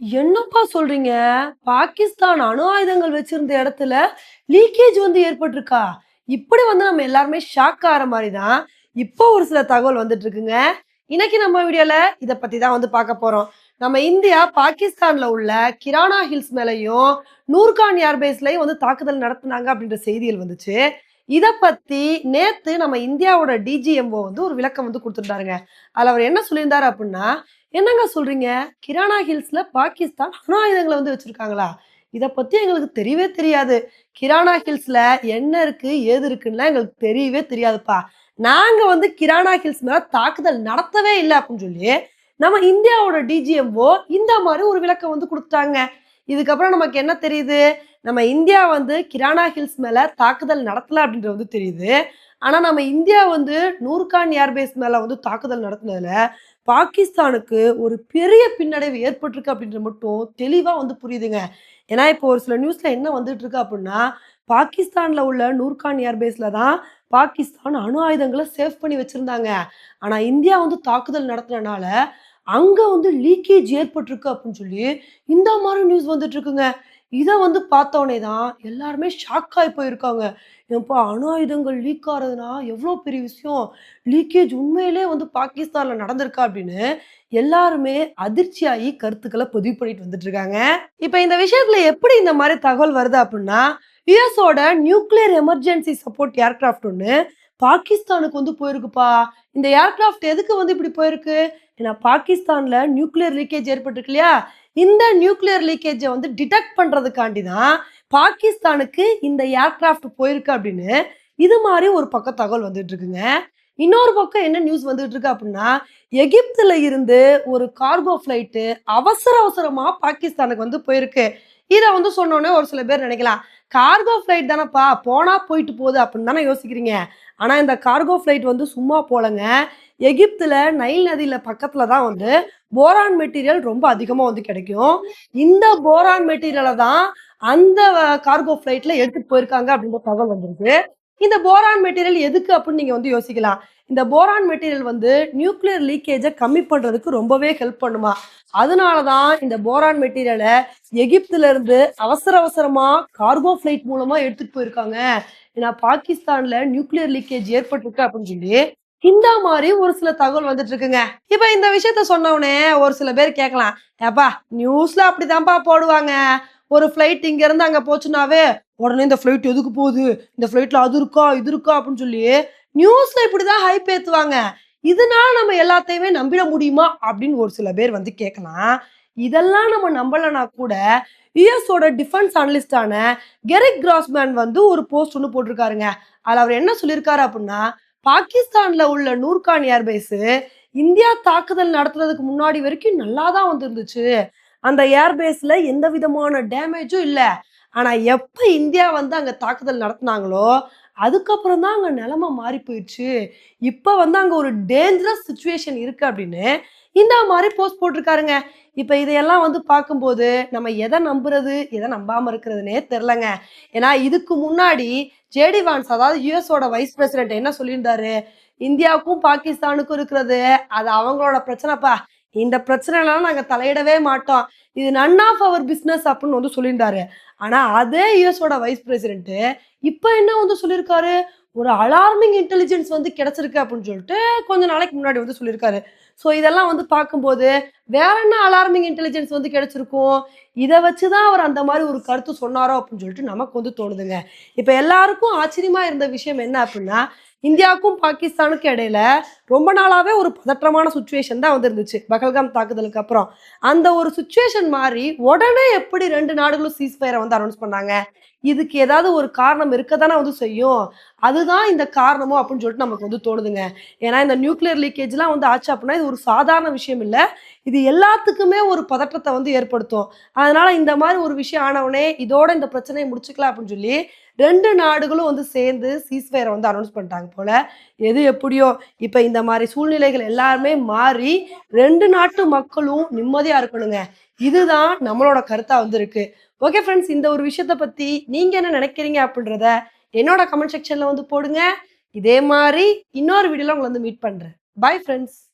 என்னப்பா சொல்றீங்க? பாகிஸ்தான் அணு ஆயுதங்கள் வச்சிருந்த இடத்துல லீக்கேஜ் வந்து ஏற்பட்டிருக்கா? இப்படி வந்து நம்ம எல்லாருமே ஷாக் ஆகிற மாதிரி தான் இப்போ ஒரு சில தகவல் வந்துட்டு இருக்குங்க இன்னைக்கு நம்ம வீடியோல இதை பத்தி தான் வந்து பார்க்க போறோம். நம்ம இந்தியா பாகிஸ்தான்ல உள்ள கிரானா ஹில்ஸ் மேலையும் நூர்கான் ஏர்பேஸ்லையும் வந்து தாக்குதல் நடத்தினாங்க அப்படின்ற செய்திகள் வந்துச்சு. இதை பத்தி நேத்து நம்ம இந்தியாவோட டிஜிஎம்ஓ வந்து ஒரு விளக்கம் வந்து கொடுத்துருந்தாருங்க. அதில் அவர் என்ன சொல்லியிருந்தாரு அப்படின்னா என்னங்க சொல்றீங்க? கிரானா ஹில்ஸ்ல பாகிஸ்தான் அணு ஆயுதங்களை வந்து வச்சிருக்காங்களா? இதை பத்தி எங்களுக்கு தெரியவே தெரியாது. கிரானா ஹில்ஸ்ல என்ன இருக்கு ஏது இருக்குன்னா எங்களுக்கு தெரியவே தெரியாதுப்பா. நாங்க வந்து கிரானா ஹில்ஸ் மேல தாக்குதல் நடத்தவே இல்லை அப்படின்னு சொல்லி நம்ம இந்தியாவோட டிஜிஎம்ஓ இந்த மாதிரி ஒரு விளக்கம் வந்து கொடுத்தாங்க இதுக்கப்புறம் நமக்கு என்ன தெரியுது? நம்ம இந்தியா வந்து கிரானா ஹில்ஸ் மேல தாக்குதல் நடத்தல அப்படின்றது வந்து தெரியுது. ஆனால் நம்ம இந்தியா வந்து நூர்கான் ஏர்பேஸ் மேலே வந்து தாக்குதல் நடத்தினதுல பாகிஸ்தானுக்கு ஒரு பெரிய பின்னடைவு ஏற்பட்டிருக்கு அப்படின்றது மட்டும் தெளிவாக வந்து புரியுதுங்க. ஏன்னா இப்போ ஒரு சில நியூஸில் என்ன வந்துட்டு இருக்கு அப்படின்னா பாகிஸ்தானில் உள்ள நூர்கான் ஏர்பேஸில் தான் பாகிஸ்தான் அணு ஆயுதங்களை சேஃப் பண்ணி வச்சுருந்தாங்க. ஆனால் இந்தியா வந்து தாக்குதல் நடத்தினால அங்கே வந்து லீக்கேஜ் ஏற்பட்டிருக்கு அப்படின்னு சொல்லி இந்த மாதிரி நியூஸ் வந்துட்டு இருக்குங்க. இதை வந்து பார்த்தோன்னே தான் எல்லாருமே ஷாக் ஆகி போயிருக்காங்க. ஏன்ப்பா அணு ஆயுதங்கள் லீக் ஆகிறதுனா எவ்வளோ பெரிய விஷயம்? லீக்கேஜ் உண்மையிலே வந்து பாகிஸ்தானில் நடந்திருக்கா அப்படின்னு எல்லாருமே அதிர்ச்சியாகி கருத்துக்களை பதிவு பண்ணிட்டு வந்துட்டு இருக்காங்க இப்போ இந்த விஷயத்துல எப்படி இந்த மாதிரி தகவல் வருது அப்படின்னா யுஎஸோட நியூக்ளியர் எமர்ஜென்சி சப்போர்ட் ஏர்கிராஃப்ட் ஒன்று பாகிஸ்தானுக்கு வந்து போயிருக்குப்பா. இந்த ஏர்கிராஃப்ட் எதுக்கு வந்து இப்படி போயிருக்கு? ஏன்னா பாகிஸ்தானில் நியூக்ளியர் லீக்கேஜ் ஏற்பட்டிருக்கு இல்லையா? இந்த நியூக்ளியர் லீக்கேஜை வந்து டிடெக்ட் பண்ணுறதுக்காண்டி தான் பாகிஸ்தானுக்கு இந்த ஏர்கிராஃப்ட் போயிருக்கு அப்படின்னு இது மாதிரி ஒரு பக்கம் தகவல் வந்துட்டு இருக்குங்க. இன்னொரு பக்கம் என்ன நியூஸ் வந்துட்டு இருக்கு அப்படின்னா எகிப்துல இருந்து ஒரு கார்கோ ஃப்ளைட்டு அவசர அவசரமா பாகிஸ்தானுக்கு வந்து போயிருக்கு. இதை வந்து சொன்னோன்னே ஒரு சில பேர் நினைக்கலாம். கார்கோ ஃப்ளைட் தானேப்பா போனா போயிட்டு போகுது அப்படின்னு தானே யோசிக்கிறீங்க. ஆனா இந்த கார்கோ ஃப்ளைட் வந்து சும்மா போலங்க. எகிப்துல நைல் நதியில பக்கத்துல தான் வந்து போரான் மெட்டீரியல் ரொம்ப அதிகமா வந்து கிடைக்கும். இந்த போரான் மெட்டீரியலை தான் அந்த கார்கோ ஃபிளைட்ல எடுத்துட்டு போயிருக்காங்க அப்படின்ற தகவல் வந்திருக்கு இந்த போரான் மெட்டீரியல் எதுக்கு அப்படின்னு நீங்க வந்து யோசிக்கலாம். இந்த போரான் மெட்டீரியல் வந்து நியூக்ளியர் லீக்கேஜை கம்மி பண்றதுக்கு ரொம்பவே ஹெல்ப் பண்ணுமா. அதனால தான் இந்த போரான் மெட்டீரியலை எகிப்துல இருந்து அவசர அவசரமா கார்கோ ஃப்ளைட் மூலமா எடுத்துட்டு போயிருக்காங்க. ஏன்னா பாகிஸ்தான்ல நியூக்ளியர் லீக்கேஜ் ஏற்பட்டிருக்கு அப்படின்னு சொல்லி இந்த மாதிரி ஒரு சில தகவல் வந்துட்டு இருக்குங்க. இப்ப இந்த விஷயத்த சொன்னவனே ஒரு சில பேர் கேட்கலாம். ஏப்பா நியூஸ்ல அப்படிதான்ப்பா போடுவாங்க. ஒரு ஃப்ளைட் இங்க இருந்து அங்க போச்சுனாவே உடனே இந்த ஃப்ளைட் எதுக்கு போகுது? இந்த ஃப்ளைட்ல அது இருக்கா இது இருக்கா அப்படின்னு சொல்லி நியூஸ்ல இப்படிதான் ஹைப் ஏத்துவாங்க. இதனால நம்ம எல்லாத்தையுமே நம்பிட முடியுமா? அப்படின்னு ஒரு சில பேர் வந்து கேட்கலாம். இதெல்லாம் நம்ம நம்பலனா கூட யுஎஸோட டிஃபென்ஸ் அனலிஸ்டான கெரிக் கிராஸ்மேன் வந்து ஒரு போஸ்ட் ஒன்று போட்டிருக்காருங்க. அதில் அவர் என்ன சொல்லியிருக்காரு அப்படின்னா பாகிஸ்தான்ல உள்ள நூர்கான் ஏர்பேஸ் இந்தியா தாக்குதல் நடத்துறதுக்கு முன்னாடி வரைக்கும் நல்லா தான் வந்துருந்துச்சு. அந்த ஏர்பேஸ்ல எந்த விதமான டேமேஜும் இல்லை. ஆனா எப்ப இந்தியா வந்து அங்க தாக்குதல் நடத்துனாங்களோ அதுக்கப்புறம் தான் அங்கே நிலமை மாறி போயிடுச்சு. இப்போ வந்து அங்கே ஒரு டேஞ்சரஸ் சுச்சுவேஷன் இருக்குது அப்படின்னு இந்த மாதிரி போஸ்ட் போட்டிருக்காருங்க. இப்போ இதையெல்லாம் வந்து பார்க்கும்போது நம்ம எதை நம்புறது எதை நம்பாம இருக்கிறதுனே தெரிலங்க ஏன்னா இதுக்கு முன்னாடி ஜேடி வான்ஸ் அதாவது யூஎஸோட வைஸ் பிரசிடென்ட் என்ன சொல்லியிருந்தாரு? இந்தியாவுக்கும் பாகிஸ்தானுக்கும் இருக்கிறது அது அவங்களோட பிரச்சனைப்பா. இந்த பிரச்சனைலாம் நாங்க தலையிடவே மாட்டோம். இது நன் ஆஃப் அவர் பிஸ்னஸ் அப்படின்னு வந்து சொல்லியிருந்தாரு. ஆனா அதே யுஎஸோட வைஸ் பிரசிடென்ட் இப்போ என்ன வந்து சொல்லியிருக்காரு? ஒரு அலார்மிங் இன்டெலிஜென்ஸ் வந்து கிடைச்சிருக்கு அப்படின்னு சொல்லிட்டு கொஞ்ச நாளைக்கு முன்னாடி வந்து சொல்லியிருக்காரு. ஸோ இதெல்லாம் வந்து பார்க்கும்போது வேற என்ன அலார்மிங் இன்டெலிஜென்ஸ் வந்து கிடைச்சிருக்கும்? இதை வச்சு தான் அவர் அந்த மாதிரி ஒரு கருத்து சொன்னாரோ அப்படின்னு சொல்லிட்டு நமக்கு வந்து தோணுதுங்க. இப்போ எல்லாருக்கும் ஆச்சரியமாக இருந்த விஷயம் என்ன அப்படின்னா இந்தியாவுக்கும் பாகிஸ்தானுக்கும் இடையில ரொம்ப நாளாவே ஒரு பதற்றமான சுச்சுவேஷன் தான் வந்துருந்துச்சு. பகல்காம் தாக்குதலுக்கு அப்புறம். அந்த ஒரு சுச்சுவேஷன் மாதிரி உடனே எப்படி ரெண்டு நாடுகளும் சீஸ்ஃபயரை வந்து அனௌன்ஸ் பண்ணாங்க? இதுக்கு ஏதாவது ஒரு காரணம் இருக்க தானே வந்து செய்யும்? அதுதான் இந்த காரணமோ அப்படின்னு சொல்லிட்டு நமக்கு வந்து தோணுதுங்க. ஏன்னா இந்த நியூக்ளியர் லீக்கேஜ்லாம் வந்து ஆச்சு அப்படின்னா இது ஒரு சாதாரண விஷயம் இல்லை. இது எல்லாத்துக்குமே ஒரு பதற்றத்தை வந்து ஏற்படுத்தும். அதனால இந்த மாதிரி ஒரு விஷயம் ஆனவுடனே இதோட இந்த பிரச்சனையை முடிச்சுக்கலாம் அப்படின்னு சொல்லி ரெண்டு நாடுகளும் வந்து சேர்ந்து சீஸ்ஃபயரை வந்து அனௌன்ஸ் பண்ணிட்டாங்க போல. எது எப்படியோ இப்போ இந்த மாதிரி சூழ்நிலைகள் எல்லாருமே மாறி ரெண்டு நாட்டு மக்களும் நிம்மதியாக இருக்கணுங்க. இதுதான் நம்மளோட கருத்தாக வந்து இருக்கு ஓகே ஃப்ரெண்ட்ஸ் இந்த ஒரு விஷயத்தை பற்றி நீங்கள் என்ன நினைக்கிறீங்க அப்படின்றத என்னோட கமெண்ட் செக்ஷனில் வந்து போடுங்க. இதே மாதிரி இன்னொரு வீடியோவில் உங்களை வந்து மீட் பண்ணுறேன் பாய் ஃப்ரெண்ட்ஸ்